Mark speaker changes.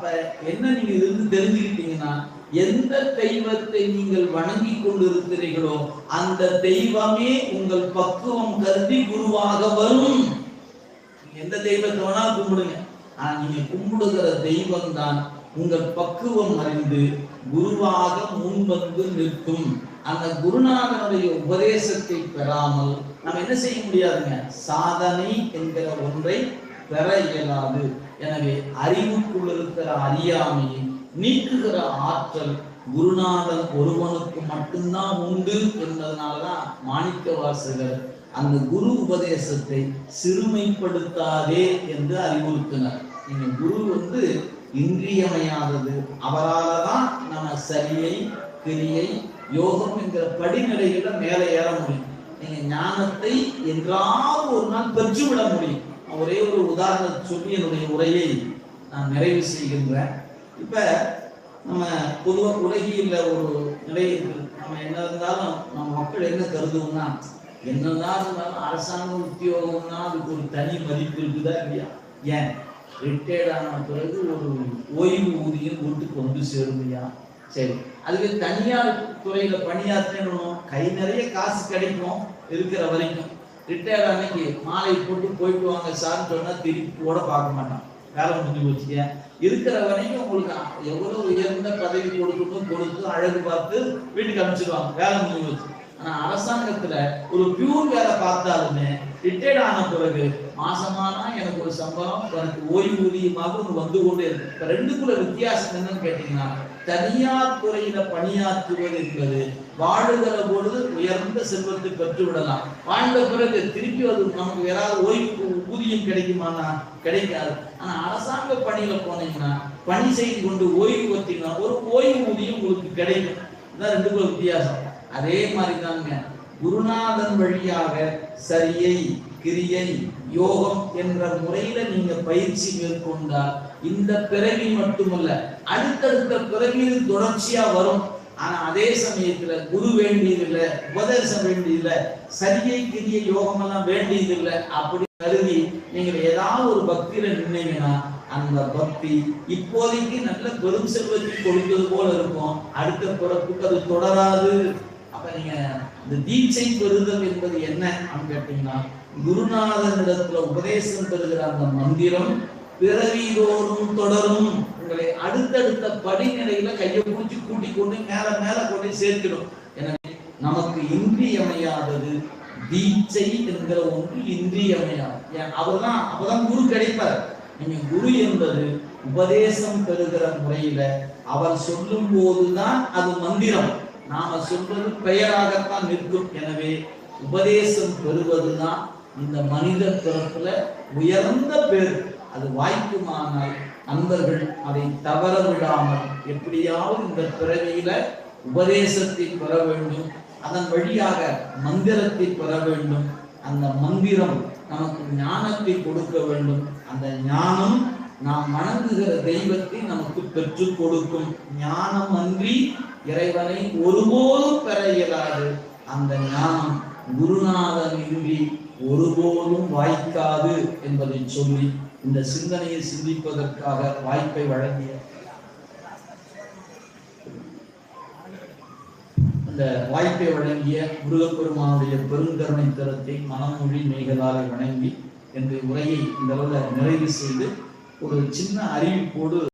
Speaker 1: அப்ப என்ன நீங்க இருந்து தெரிஞ்சுக்கிட்டீங்கன்னா எந்த தெய்வத்தை நீங்கள் வணங்கி கொண்டிருக்கிறீர்களோ அந்த தெய்வமே உங்கள் பக்குவம் கருதி குருவாக வரும். எந்த தெய்வத்தை வேணா கும்பிடுங்க. ஆனா நீங்க கும்பிடுகிற தெய்வம் தான் உங்கள் பக்குவம் அறிந்து குருவாக முன்வந்து நிற்கும். அந்த குருநாதனுடைய உபதேசத்தை பெறாமல் நம்ம என்ன செய்ய முடியாதுங்க? சாதனை என்கிற ஒன்றை பெற இயலாது எனவே அறிவுக்குள் இருக்கிற அறியாமையை நீக்குகிற ஆற்றல் குருநாதன் ஒருவனுக்கு மட்டும்தான் உண்டு என்பதனாலதான் மாணிக்க வாசகர் அந்த குரு உபதேசத்தை சிறுமைப்படுத்தாதே என்று அறிவுறுத்தினார். நீங்க குரு வந்து இன்றியமையாதது. அவரால் தான் நம்ம சரியை கிரியை யோகம் என்கிற படிநிலைகளை மேலே ஏற முடியும். நீங்க ஞானத்தை என்றாவது ஒரு நாள் பெற்றுவிட முடியும். ஒரே ஒரு உதாரணத்தை சொல்லி என்னுடைய உரையை நான் நிறைவு செய்கின்றேன். இப்ப நம்ம பொதுவாக உலகியில் ஒரு நிலை இருக்குது நம்ம என்ன இருந்தாலும் நம்ம மக்கள் என்ன கருதுவோம்னா என்னதான் இருந்தாலும் அரசாங்க உத்தியோகம்னா அதுக்கு ஒரு தனி மதிப்பு இருக்குதா இல்லையா? ஏன்? ரிட்டையர்ட் ஆன பிறகு ஒரு ஓய்வு ஊதியம் வீட்டுக்கு வந்து சேருமையா சரி. அதுக்கு தனியார் துறையில பணியாற்றணும். கை நிறைய காசு கிடைக்கும் இருக்கிற வரைக்கும். ரிட்டையர் அன்னைக்கு மாலை போட்டு போயிட்டு வாங்க சார்னு சொன்னா திருப்பி கூட பார்க்க மாட்டான். வேலை முடிஞ்சு போச்சுங்க. இருக்கிற வரைக்கும் உங்களுக்கு எவ்வளவு உயர்ந்த பதவி கொடுக்கணும் கொடுத்து அழகு பார்த்து வீட்டுக்கு அனுப்பிச்சிடுவாங்க வேலை முடிஞ்சு போச்சு. ஆனா அரசாங்கத்துல ஒரு பியூர் வேலை பார்த்தாலுமே ரிட்டையர்ட் ஆன பிறகு மாசமானா எனக்கு ஒரு சம்பளம் எனக்கு ஓய்வூதியமாக ஒன்று வந்து கொண்டே இருக்கு இப்ப ரெண்டுக்குள்ள வித்தியாசம் என்னன்னு கேட்டீங்கன்னா தனியார் துறையில பணியாற்றுவது என்பது வாழுகிற பொழுது உயர்ந்த செல்வத்தை பெற்று விடலாம் வாழ்ந்த பிறகு திருப்பி அது நமக்கு ஏதாவது ஓய்வு ஊதியம் கிடைக்குமானா? கிடைக்காது. ஆனா அரசாங்க பணியில போனீங்கன்னா பணி செய்து கொண்டு ஓய்வு பார்த்தீங்கன்னா ஒரு ஓய்வு ஊதியம் உங்களுக்கு கிடைக்கும். இதுதான் ரெண்டுக்குள்ள வித்தியாசம். அதே மாதிரி தாங்க குருநாதன் வழியாக சரியை கிரியை யோகம் என்ற முறையில நீங்க பயிற்சி மேற்கொண்டால் இந்த பிறவி மட்டுமல்ல அடுத்தடுத்த பிறவியில் தொடர்ச்சியா வரும். ஆனா அதே சமயத்துல குரு வேண்டியதில்லை உபதேசம் வேண்டியதில்லை சரியை கிரிய யோகம் எல்லாம் வேண்டியதில்லை அப்படி கருதி நீங்கள் ஏதாவது ஒரு பக்தியில நின்னீங்கன்னா அந்த பக்தி இப்போதைக்கு நல்ல பெரும் செல்வத்தை கொடுத்தது போல இருக்கும். அடுத்த பிறப்புக்கு அது தொடராது. அப்ப நீங்க இந்த தீட்சை பெறுதல் என்பது என்ன அப்படின்னு கேட்டீங்கன்னா குருநாதனிடத்துல உபதேசம் பெறுகிற அந்த மந்திரம் பிறவிதோறும் தொடரும். உங்களை அடுத்தடுத்த படிநிலையில கையை பூச்சி கூட்டி கொண்டு மேல மேல கொண்டு சேர்க்கிறோம் எனவே நமக்கு இன்றியமையாதது தீட்சை என்கிற ஒன்று இன்றியமையாது. ஏன்? அவர்தான் அப்பதான் குரு கிடைப்பார். நீங்க குரு என்பது உபதேசம் பெறுகிற முறையில அவர் சொல்லும் போதுதான் அது மந்திரம். நாம சொல்வது பெயராகத்தான் நிற்கும். எனவே உபதேசம் பெறுவதுதான் இந்த மனித பிறப்புல உயர்ந்த பேர் அது வாய்க்குமானால் அன்பர்கள் அதை தவற விடாமல் எப்படியாவது இந்த பிறவியில உபதேசத்தை பெற வேண்டும். அதன் வழியாக மந்திரத்தை பெற வேண்டும். அந்த மந்திரம் நமக்கு ஞானத்தை கொடுக்க வேண்டும். அந்த ஞானம் நாம் வணங்குகிற தெய்வத்தை நமக்கு பெற்றுக் கொடுக்கும் ஞானம் அன்றி இறைவனை ஒருபோதும் பெற இயலாது. அந்த ஞானம் குருநாதன் இன்றி ஒருபோதும் வாய்க்காது என்பதை சொல்லி இந்த சிந்தனையை சிந்திப்பதற்காக வாய்ப்பை வழங்கிய அந்த வாய்ப்பை வழங்கிய முருகப்பெருமானுடைய பெருங்கருணை தரத்தை மனமொழி மேகலாலை வணங்கி என்று உரையை இந்த அளவில் நிறைவு செய்து ஒரு சின்ன அறிவிப்போடு